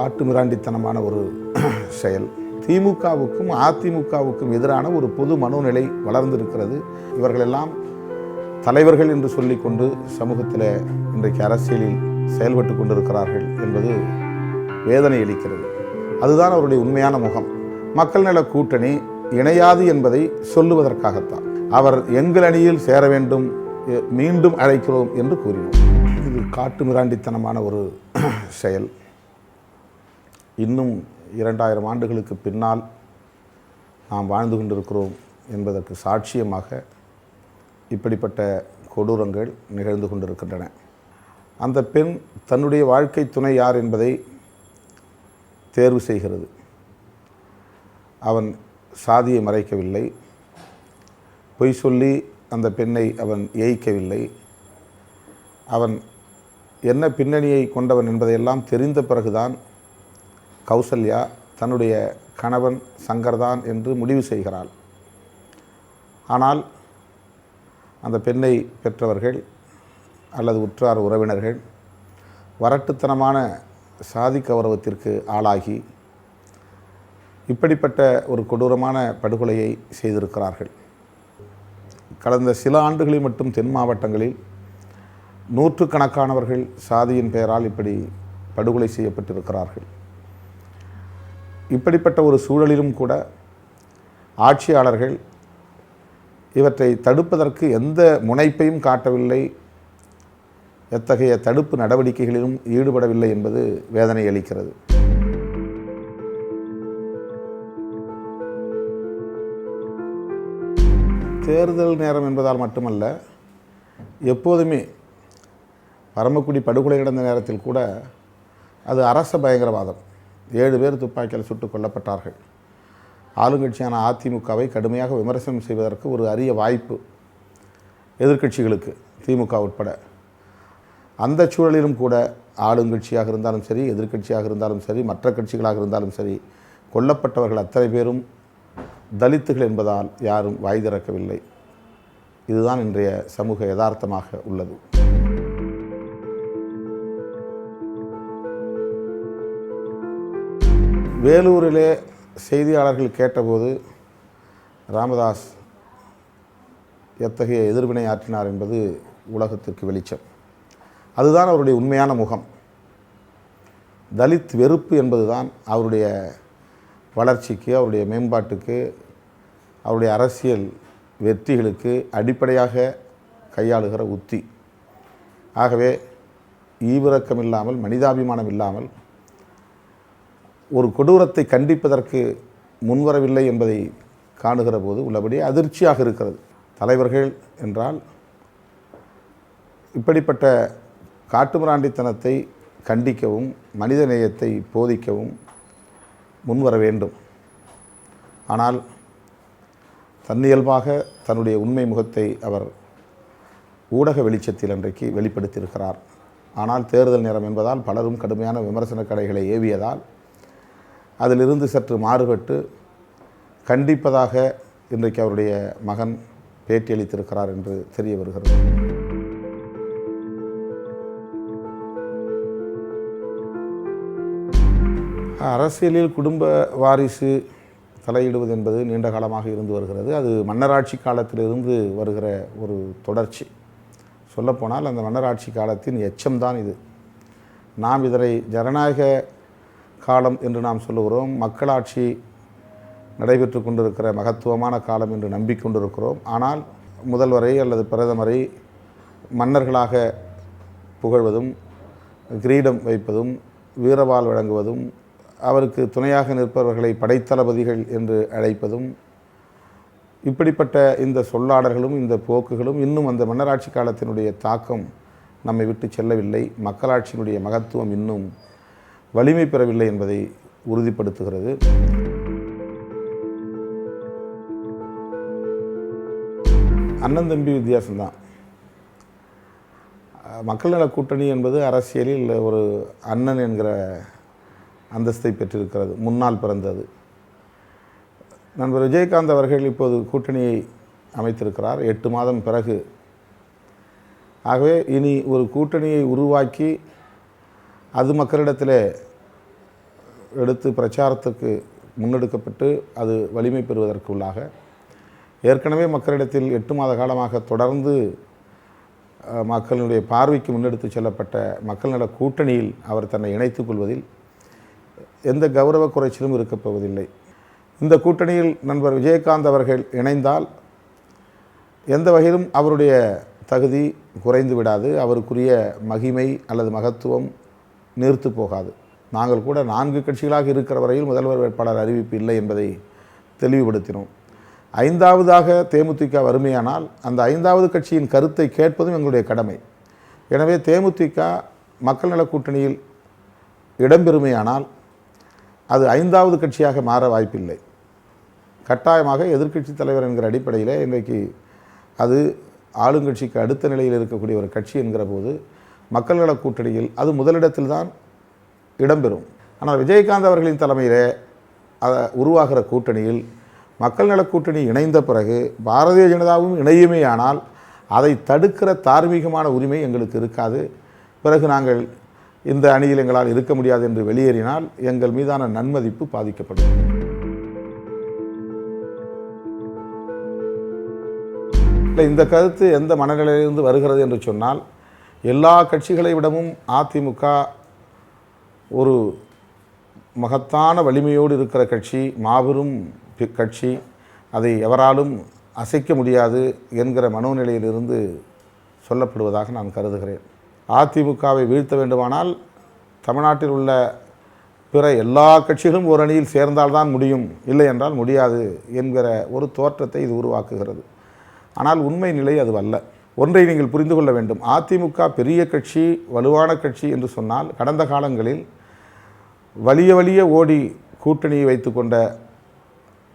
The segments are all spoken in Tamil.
காட்டு மிராண்டித்தனமான ஒரு செயல். திமுகவுக்கும் அதிமுகவுக்கும் எதிரான ஒரு பொது மனோநிலை வளர்ந்திருக்கிறது. இவர்களெல்லாம் தலைவர்கள் என்று சொல்லிக்கொண்டு சமூகத்தில் இன்றைக்கு அரசியலில் செயல்பட்டு கொண்டிருக்கிறார்கள் என்பது வேதனை அளிக்கிறது. அதுதான் அவருடைய உண்மையான முகம். மக்கள் நல கூட்டணி இணையாது என்பதை சொல்லுவதற்காகத்தான். அவர் எங்கள் அணியில் சேர வேண்டும் மீண்டும் அழைக்கிறோம் என்று கூறினோம் இது காட்டு மிராண்டித்தனமான ஒரு செயல். இன்னும் இரண்டாயிரம் ஆண்டுகளுக்கு பின்னால் நாம் வாழ்ந்து கொண்டிருக்கிறோம் என்பதற்கு சாட்சியமாக இப்படிப்பட்ட கொடூரங்கள் நிகழ்ந்து கொண்டிருக்கின்றன. அந்த பெண் தன்னுடைய வாழ்க்கை துணை யார் என்பதை தேர்வு செய்கிறது. அவன் சாதியை மறைக்கவில்லை. பொய் சொல்லி அந்த பெண்ணை அவன் ஏய்க்கவில்லை. அவன் என்ன பின்னணியை கொண்டவன் என்பதையெல்லாம் தெரிந்த பிறகுதான் கௌசல்யா தன்னுடைய கணவன் சங்கர்தான் என்று முடிவு செய்கிறாள். ஆனால் அந்த பெண்ணை பெற்றவர்கள் அல்லது உற்றார் உறவினர்கள் வரட்டுத்தனமான சாதி கௌரவத்திற்கு ஆளாகி இப்படிப்பட்ட ஒரு கொடூரமான படுகொலையை செய்திருக்கிறார்கள். கடந்த சில ஆண்டுகளில் மட்டும் தென் மாவட்டங்களில் நூற்றுக்கணக்கானவர்கள் சாதியின் பெயரால் இப்படி படுகொலை செய்யப்பட்டிருக்கிறார்கள். இப்படிப்பட்ட ஒரு சூழலிலும் கூட ஆட்சியாளர்கள் இவற்றை தடுப்பதற்கு எந்த முனைப்பையும் காட்டவில்லை. எத்தகைய தடுப்பு நடவடிக்கைகளிலும் ஈடுபடவில்லை என்பது வேதனை அளிக்கிறது. தேர்தல் நேரம் என்பதால் மட்டுமல்ல எப்போதுமே பரமக்குடி படுகொலை நடந்த நேரத்தில் கூட அது அரச பயங்கரவாதம். ஏழு பேர் துப்பாக்கியால் சுட்டுக் கொல்லப்பட்டார்கள். ஆளுங்கட்சியான அதிமுகவை கடுமையாக விமர்சனம் செய்வதற்கு ஒரு அரிய வாய்ப்பு எதிர்க்கட்சிகளுக்கு திமுக உட்பட. அந்த சூழலிலும் கூட ஆளுங்கட்சியாக இருந்தாலும் சரி எதிர்க்கட்சியாக இருந்தாலும் சரி மற்ற கட்சிகளாக இருந்தாலும் சரி கொல்லப்பட்டவர்கள் அத்தனை பேரும் தலித்துகள் என்பதால் யாரும் வாய் திறக்கவில்லை. இதுதான் இன்றைய சமூக யதார்த்தமாக உள்ளது. வேலூரிலே செய்தியாளர்கள் கேட்டபோது ராமதாஸ் எத்தகைய எதிர்வினை ஆற்றினார் என்பது உலகத்திற்கு வெளிச்சம். அதுதான் அவருடைய உண்மையான முகம். தலித் வெறுப்பு என்பதுதான் அவருடைய வளர்ச்சிக்கு அவருடைய மேம்பாட்டுக்கு அவருடைய அரசியல் வெற்றிகளுக்கு அடிப்படையாக கையாளுகிற உத்தி. ஆகவே ஈவிரக்கம் இல்லாமல் மனிதாபிமானம் இல்லாமல் ஒரு கொடூரத்தை கண்டிப்பதற்கு முன்வரவில்லை என்பதை காணுகிற போது உள்ளபடி அதிர்ச்சியாக இருக்கிறது. தலைவர்கள் என்றால் இப்படிப்பட்ட காட்டுமிராண்டித்தனத்தை கண்டிக்கவும் மனித நேயத்தை போதிக்கவும் முன்வர வேண்டும். ஆனால் தன்னியல்பாக தன்னுடைய உண்மை முகத்தை அவர் ஊடக வெளிச்சத்தில் அன்றைக்கு வெளிப்படுத்தியிருக்கிறார். ஆனால் தேர்தல் நேரம் என்பதால் பலரும் கடுமையான விமர்சன கடைகளை ஏவியதால் அதிலிருந்து சற்று மாறுபட்டு கண்டிப்பதாக இன்றைக்கு அவருடைய மகன் பேட்டியளித்திருக்கிறார் என்று தெரிய வருகிறது. அரசியலில் குடும்ப வாரிசு தலையிடுவது என்பது நீண்ட காலமாக இருந்து வருகிறது. அது மன்னராட்சி காலத்திலிருந்து வருகிற ஒரு தொடர்ச்சி. சொல்லப்போனால் அந்த மன்னராட்சி காலத்தின் எச்சம்தான் இது. நாம் இதனை ஜனநாயக காலம் என்று நாம் சொல்லுகிறோம். மக்களாட்சி நடைபெற்று கொண்டிருக்கிற மகத்துவமான காலம் என்று நம்பிக்கொண்டிருக்கிறோம். ஆனால் முதல்வரை அல்லது பிரதமரை மன்னர்களாக புகழ்வதும் கிரீடம் வைப்பதும் வீரவால் வழங்குவதும் அவருக்கு துணையாக நிற்பவர்களை படைத்தளபதிகள் என்று அழைப்பதும் இப்படிப்பட்ட இந்த சொல்லாடல்களும் இந்த போக்குகளும் இன்னும் அந்த மன்னராட்சி காலத்தினுடைய தாக்கம் நம்மை விட்டு செல்லவில்லை. மக்களாட்சியினுடைய மகத்துவம் இன்னும் வலிமை பெறவில்லை என்பதை உறுதிப்படுத்துகிறது. அண்ணன் தம்பி வித்தியாசம்தான். மக்கள் நல கூட்டணி என்பது அரசியலில் ஒரு அண்ணன் என்கிற அந்தஸ்தை பெற்றிருக்கிறது. முன்னால் பிறந்தது. நண்பர் விஜயகாந்த் அவர்கள் இப்போது கூட்டணியை அமைத்திருக்கிறார். எட்டு மாதம் பிறகு. ஆகவே இனி ஒரு கூட்டணியை உருவாக்கி அது மக்களிடத்தில் எடுத்து பிரச்சாரத்துக்கு முன்னெடுக்கப்பட்டு அது வலிமை பெறுவதற்கு உள்ளாக ஏற்கனவே மக்களிடத்தில் எட்டு மாத காலமாக தொடர்ந்து மக்களினுடைய மக்களுடைய பார்வைக்கு முன்னெடுத்து செல்லப்பட்ட மக்கள் நல கூட்டணியில் அவர் தன்னை இணைத்துக் கொள்வதில் எந்த கௌரவ குறைச்சலும் இருக்கப் போவதில்லை. இந்த கூட்டணியில் நண்பர் விஜயகாந்த் அவர்கள் இணைந்தால் எந்த வகையிலும் அவருடைய தகுதி குறைந்து விடாது. அவருக்குரிய மகிமை அல்லது மகத்துவம் நிறுத்து போகாது. நாங்கள் கூட நான்கு கட்சிகளாக இருக்கிற வரையில் முதல்வர் வேட்பாளர் அறிவிப்பு இல்லை என்பதை தெளிவுபடுத்தினோம். ஐந்தாவதாக தேமுதிக வறுமையானால் அந்த ஐந்தாவது கட்சியின் கருத்தை கேட்பதும் எங்களுடைய கடமை. எனவே தேமுதிக மக்கள் நலக் கூட்டணியில் இடம்பெறுமையானால் அது ஐந்தாவது கட்சியாக மாற வாய்ப்பில்லை. கட்டாயமாக எதிர்க்கட்சி தலைவர் என்கிற அடிப்படையில் இன்றைக்கு அது ஆளுங்கட்சிக்கு அடுத்த நிலையில் இருக்கக்கூடிய ஒரு கட்சி என்கிற போது மக்கள் நலக் கூட்டணியில் அது முதலிடத்தில் தான் இடம்பெறும். ஆனால் விஜயகாந்த் அவர்களின் தலைமையிலே அதை உருவாகிற கூட்டணியில் மக்கள் நல கூட்டணி இணைந்த பிறகு பாரதிய ஜனதாவும் இணையுமேயானால் அதை தடுக்கிற தார்மீகமான உரிமை எங்களுக்கு இருக்காது. பிறகு நாங்கள் இந்த அணியில் எங்களால் இருக்க முடியாது என்று வெளியேறினால் எங்கள் மீதான நன்மதிப்பு பாதிக்கப்படும். இல்லை இந்த கருத்து எந்த மனநிலையிலிருந்து வருகிறது என்று சொன்னால் எல்லா கட்சிகளை விடவும் அதிமுக ஒரு மகத்தான வலிமையோடு இருக்கிற கட்சி மாபெரும் கட்சி. அதை எவராலும் அசைக்க முடியாது என்கிற மனோநிலையிலிருந்து சொல்லப்படுவதாக நான் கருதுகிறேன். அதிமுகவை வீழ்த்த வேண்டுமானால் தமிழ்நாட்டில் உள்ள பிற எல்லா கட்சிகளும் ஒரு அணியில் சேர்ந்தால்தான் முடியும். இல்லை என்றால் முடியாது என்கிற ஒரு தோற்றத்தை இது உருவாக்குகிறது. ஆனால் உண்மை நிலை அது அல்ல. ஒன்றை நீங்கள் புரிந்து கொள்ள வேண்டும். அதிமுக பெரிய கட்சி வலுவான கட்சி என்று சொன்னால் கடந்த காலங்களில் வலிய வலிய ஓடி கூட்டணியை வைத்துக்கொண்ட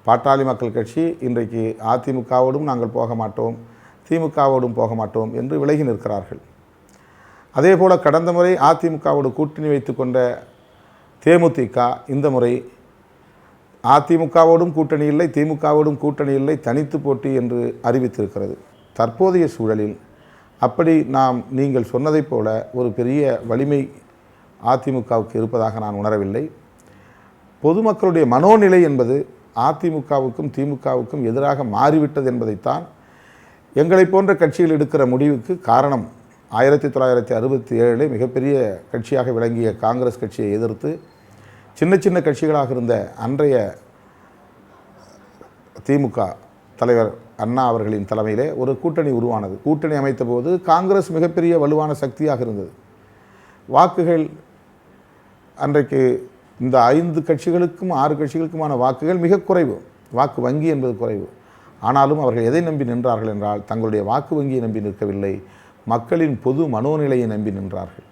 பாட்டாளி மக்கள் கட்சி இன்றைக்கு அதிமுகவோடும் நாங்கள் போக மாட்டோம் திமுகவோடும் போக மாட்டோம் என்று விலகி நிற்கிறார்கள். அதே போல் கடந்த முறை அதிமுகவோடு கூட்டணி வைத்துக்கொண்ட தேமுதிக இந்த முறை அதிமுகவோடும் கூட்டணி இல்லை திமுகவோடும் கூட்டணி இல்லை தனித்து போட்டி என்று அறிவித்திருக்கிறது. தற்போதைய சூழலில் அப்படி நாம் நீங்கள் சொன்னதைப் போல ஒரு பெரிய வலிமை அதிமுகவுக்கு இருப்பதாக நான் உணரவில்லை. பொதுமக்களுடைய மனோநிலை என்பது அதிமுகவுக்கும் திமுகவுக்கும் எதிராக மாறிவிட்டது என்பதைத்தான் எங்களைப் போன்ற கட்சிகள் எடுக்கிற முடிவுக்கு காரணம் ஆயிரத்தி தொள்ளாயிரத்தி அறுபத்தி ஏழில் மிகப்பெரிய கட்சியாக விளங்கிய காங்கிரஸ் கட்சியை எதிர்த்து சின்ன சின்ன கட்சிகளாக இருந்த அன்றைய திமுக தலைவர் அண்ணா அவர்களின் தலைமையிலே ஒரு கூட்டணி உருவானது. கூட்டணி அமைத்த போது காங்கிரஸ் மிகப்பெரிய வலுவான சக்தியாக இருந்தது. வாக்குகள் அன்றைக்கு இந்த ஐந்து கட்சிகளுக்கும் ஆறு கட்சிகளுக்குமான வாக்குகள் மிக குறைவு. வாக்கு வங்கி என்பது குறைவு. ஆனாலும் அவர்கள் எதை நம்பி நின்றார்கள் என்றால் தங்களுடைய வாக்கு வங்கியை நம்பி நிற்கவில்லை. மக்களின் பொது மனோநிலையை நம்பி நின்றார்கள்.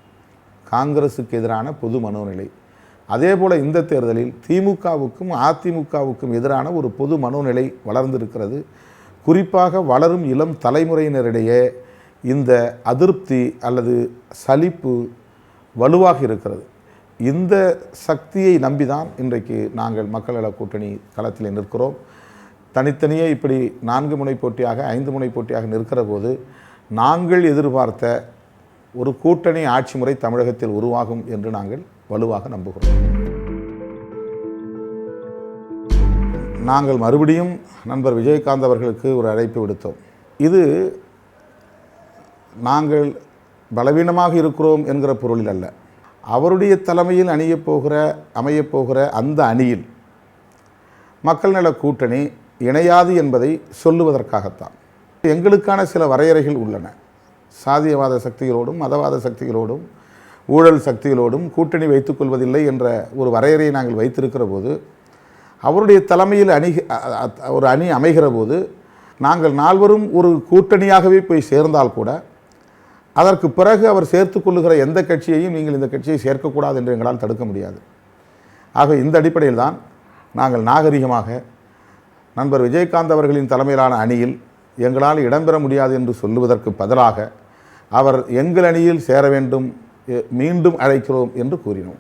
காங்கிரஸுக்கு எதிரான பொது மனோநிலை. அதே போல் இந்த தேர்தலில் திமுகவுக்கும் அதிமுகவுக்கும் எதிரான ஒரு பொது மனோநிலை வளர்ந்திருக்கிறது. குறிப்பாக வளரும் இளம் தலைமுறையினரிடையே இந்த அதிருப்தி அல்லது சலிப்பு வலுவாக இருக்கிறது. இந்த சக்தியை நம்பிதான் இன்றைக்கு நாங்கள் மக்கள் நல கூட்டணி களத்தில் நிற்கிறோம். தனித்தனியே இப்படி நான்கு முனை போட்டியாக ஐந்து முனை போட்டியாக நிற்கிற போது நாங்கள் எதிர்பார்த்த ஒரு கூட்டணி ஆட்சி முறை தமிழகத்தில் உருவாகும் என்று நாங்கள் வலுவாக நம்புகிறோம். நாங்கள் மறுபடியும் நண்பர் விஜயகாந்த் அவர்களுக்கு ஒரு அழைப்பு விடுத்தோம். இது நாங்கள் பலவீனமாக இருக்கிறோம் என்கிற பொருளில் அல்ல. அவருடைய தலைமையில் அணியப் போகிற அமையப் போகிற அந்த அணியில் மக்கள் நல கூட்டணி இணையாது என்பதை சொல்லுவதற்காகத்தான். எங்களுக்கான சில வரையறைகள் உள்ளன. சாதியவாத சக்திகளோடும் மதவாத சக்திகளோடும் ஊழல் சக்திகளோடும் கூட்டணி வைத்துக்கொள்வதில்லை என்ற ஒரு வரையறையை நாங்கள் வைத்திருக்கிற போது அவருடைய தலைமையில் அணி அ- ஒரு அணி அமைகிற போது நாங்கள் நால்வரும் ஒரு கூட்டணியாகவே போய் சேர்ந்தால் கூட அதற்கு பிறகு அவர் சேர்த்து கொள்ளுகிற எந்த கட்சியையும் நீங்கள் இந்த கட்சியை சேர்க்கக்கூடாது என்று எங்களால் தடுக்க முடியாது. ஆக இந்த அடிப்படையில் தான் நாங்கள் நாகரிகமாக நண்பர் விஜயகாந்த் அவர்களின் தலைமையிலான அணியில் எங்களால் இடம்பெற முடியாது என்று சொல்லுவதற்கு பதிலாக அவர் எங்கள் அணியில் சேர வேண்டும் மீண்டும் அழைக்கிறோம் என்று கூறினோம்.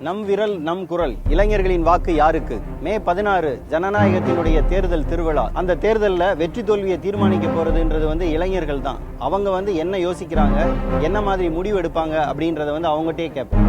நம் விரல் நம் குரல். இளைஞர்களின் வாக்கு யாருக்கு? மே பதினாறு ஜனநாயகத்தினுடைய தேர்தல் திருவிழா. அந்த தேர்தலில் வெற்றி தோல்வியை தீர்மானிக்க போறதுன்றது வந்து இளைஞர்கள் தான். அவங்க வந்து என்ன யோசிக்கிறாங்க? என்ன மாதிரி முடிவு எடுப்பாங்க? அப்படின்றத வந்து அவங்ககிட்டயே கேட்போம்.